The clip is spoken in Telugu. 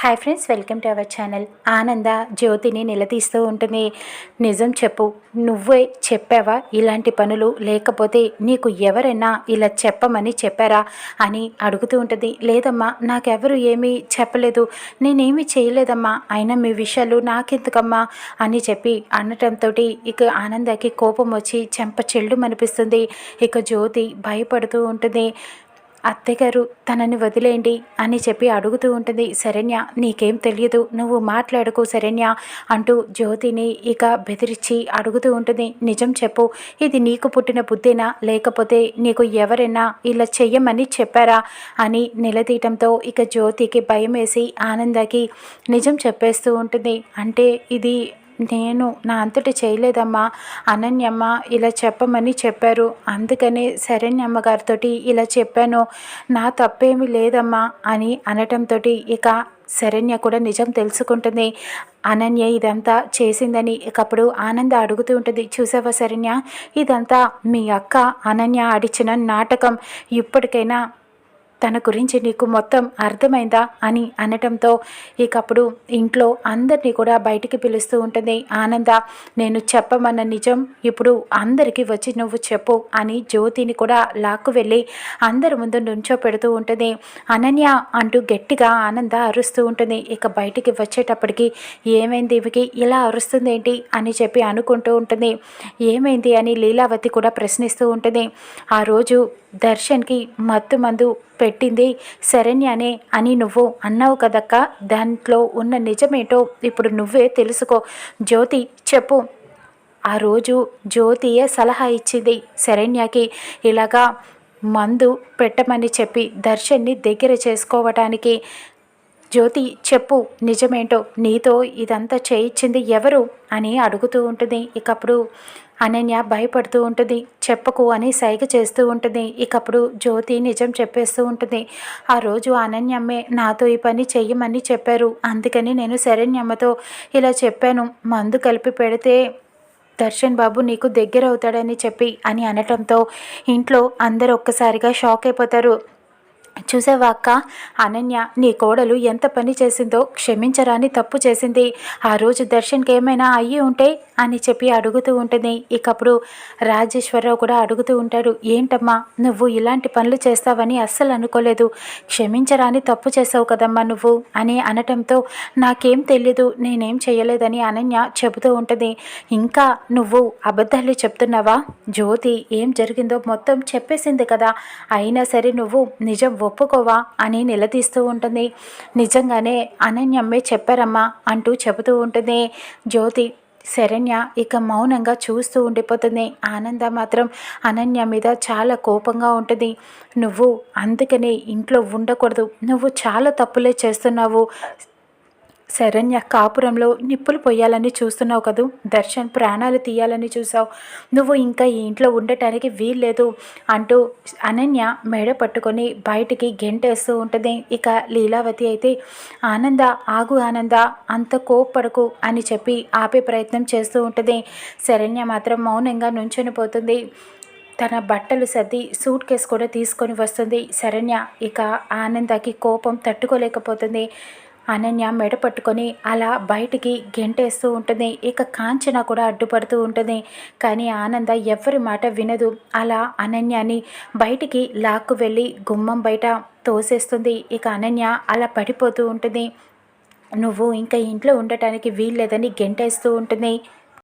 Hi friends welcome to our channel Ananda జ్యోతిని నిలదీస్తూ ఉంటుంది. నిజం చెప్పు నువ్వే చెప్పావా? ఇలాంటి పనులు లేకపోతే నీకు ఎవరైనా ఇలా చెప్పమని చెప్పారా అని అడుగుతూ ఉంటుంది. లేదమ్మా నాకెవరు ఏమీ చెప్పలేదు. నేనేమీ చేయలేదమ్మా. అయినా మీ విషయాలు నాకెందుకమ్మా అని చెప్పి అనటంతో ఇక ఆనందకి కోపం వచ్చి చెంప చెల్లు అనిపిస్తుంది ఇక జ్యోతి భయపడుతూ ఉంటుంది. అత్తగారు తనని వదిలేయండి అని చెప్పి అడుగుతూ ఉంటుంది శరణ్య. నీకేం తెలియదు నువ్వు మాట్లాడుకో శరణ్య అంటూ జ్యోతిని ఇక బెదిరించి అడుగుతూ ఉంటుంది. నిజం చెప్పు ఇది నీకు పుట్టిన బుద్ధినా? లేకపోతే నీకు ఎవరైనా ఇలా చెయ్యమని చెప్పారా? అని నిలదీయటంతో ఇక జ్యోతికి భయం వేసి ఆనందకి నిజం చెప్పేస్తూ ఉంటుంది. అంటే ఇది నేను నా అంతటి చేయలేదమ్మా. అనన్యమ్మ ఇలా చెప్పమని చెప్పారు. అందుకనే శరణ్యమ్మ గారితో ఇలా చెప్పాను. నా తప్పేమీ లేదమ్మా అని అనటంతో ఇక శరణ్య కూడా నిజం తెలుసుకుంటుంది. అనన్య ఇదంతా చేసిందని ఇకప్పుడు ఆనంద అడుగుతూ ఉంటుంది. చూసావా శరణ్య? ఇదంతా మీ అక్క అనన్య ఆడిచిన నాటకం. ఇప్పటికైనా తన గురించి నీకు మొత్తం అర్థమైందా అని అనటంతో ఇకప్పుడు ఇంట్లో అందరినీ కూడా బయటికి పిలుస్తూ ఉంటుంది. ఆనంద నేను చెప్పమన్న నిజం ఇప్పుడు అందరికీ వచ్చి నువ్వు చెప్పు అని జ్యోతిని కూడా లాక్కు వెళ్ళి అందరి ముందు నుంచో పెడుతూ ఉంటుంది. అనన్య అంటూ గట్టిగా ఆనంద అరుస్తూ ఉంటుంది. ఇక బయటికి వచ్చేటప్పటికి ఏమైంది ఇవికి? ఇలా అరుస్తుంది ఏంటి అని చెప్పి అనుకుంటూ ఉంటుంది. ఏమైంది అని లీలావతి కూడా ప్రశ్నిస్తూ ఉంటుంది. ఆ రోజు దర్శన్కి మత్తు మందు పెట్టింది శరణ్యనే అని నువ్వు అన్నావు కదక్క? దాంట్లో ఉన్న నిజమేటో ఇప్పుడు నువ్వే తెలుసుకో. జ్యోతి చెప్పు. ఆ రోజు జ్యోతియే సలహా ఇచ్చింది శరణ్యకి. ఇలాగా మందు పెట్టమని చెప్పి దర్శన్ని దగ్గర చేసుకోవటానికి జ్యోతి చెప్పు నిజమేంటో? నీతో ఇదంతా చేయించింది ఎవరు? అని అడుగుతూ ఉంటుంది. ఇకప్పుడు అనన్య భయపడుతూ ఉంటుంది. చెప్పకు అని సైగ చేస్తూ ఉంటుంది. ఇకప్పుడు జ్యోతి నిజం చెప్పేస్తూ ఉంటుంది. ఆ రోజు అనన్యమ్మే నాతో ఈ పని చెయ్యమని చెప్పారు. అందుకని నేను శరణ్యమ్మతో ఇలా చెప్పాను. మందు కలిపి పెడితే దర్శన్ బాబు నీకు దగ్గర అవుతాడని చెప్పి అని అనటంతో ఇంట్లో అందరూ ఒక్కసారిగా షాక్ అయిపోతారు. చూసావా అక్క అనన్య నీ కోడలు ఎంత పని చేసిందో క్షమించరాని తప్పు చేసింది. ఆ రోజు దర్శన్కి ఏమైనా అయ్యి ఉంటే అని చెప్పి అడుగుతూ ఉంటుంది. ఇకప్పుడు రాజేశ్వరరావు కూడా అడుగుతూ ఉంటాడు. ఏంటమ్మా నువ్వు ఇలాంటి పనులు చేస్తావని అస్సలు అనుకోలేదు. క్షమించరాని తప్పు చేసావు కదమ్మా నువ్వు అని అనటంతో నాకేం తెలీదు నేనేం చేయలేదని అనన్య చెబుతూ ఉంటుంది. ఇంకా నువ్వు అబద్ధాలు చెప్తున్నావా? జ్యోతి ఏం జరిగిందో మొత్తం చెప్పేసింది కదా. అయినా సరే నువ్వు నిజం ఒప్పుకోవా అని నిలదీస్తూ ఉంటుంది. నిజంగానే అనన్యమ్మే చెప్పారమ్మా అంటూ చెబుతూ ఉంటుంది. జ్యోతి శరణ్య ఇక మౌనంగా చూస్తూ ఉండిపోతుంది. ఆనంద మాత్రం అనన్య మీద చాలా కోపంగా ఉంటుంది. నువ్వు అందుకనే ఇంట్లో ఉండకూడదు. నువ్వు చాలా తప్పులే చేస్తున్నావు. శరణ్య కాపురంలో నిప్పులు పొయ్యాలని చూస్తున్నావు కదూ. దర్శన్ ప్రాణాలు తీయాలని చూసావు నువ్వు ఇంకా ఈ ఇంట్లో ఉండటానికి వీల్లేదు అంటూ అనన్య మెడ పట్టుకొని బయటికి గెంటేస్తూ ఉంటుంది. ఇక లీలావతి అయితే ఆనంద ఆగు ఆనంద అంత కోప్పడకు అని చెప్పి ఆపే ప్రయత్నం చేస్తూ ఉంటుంది. శరణ్య మాత్రం మౌనంగా నుంచొని పోతుంది. తన బట్టలు సర్ది సూట్ కేసు కూడా తీసుకొని వస్తుంది. శరణ్య ఇక ఆనందకి కోపం తట్టుకోలేకపోతుంది. అనన్య మెడ పట్టుకొని అలా బయటికి గెంటేస్తూ ఉంటుంది. ఇక కాంచన కూడా అడ్డుపడుతూ ఉంటుంది. కానీ ఆనంద ఎవరి మాట వినదు. అలా అనన్యని బయటికి లాక్కు వెళ్ళి గుమ్మం బయట తోసేస్తుంది. ఇక అనన్య అలా పడిపోతూ ఉంటుంది. నువ్వు ఇంకా ఇంట్లో ఉండటానికి వీల్లేదని గెంటేస్తూ ఉంటుంది.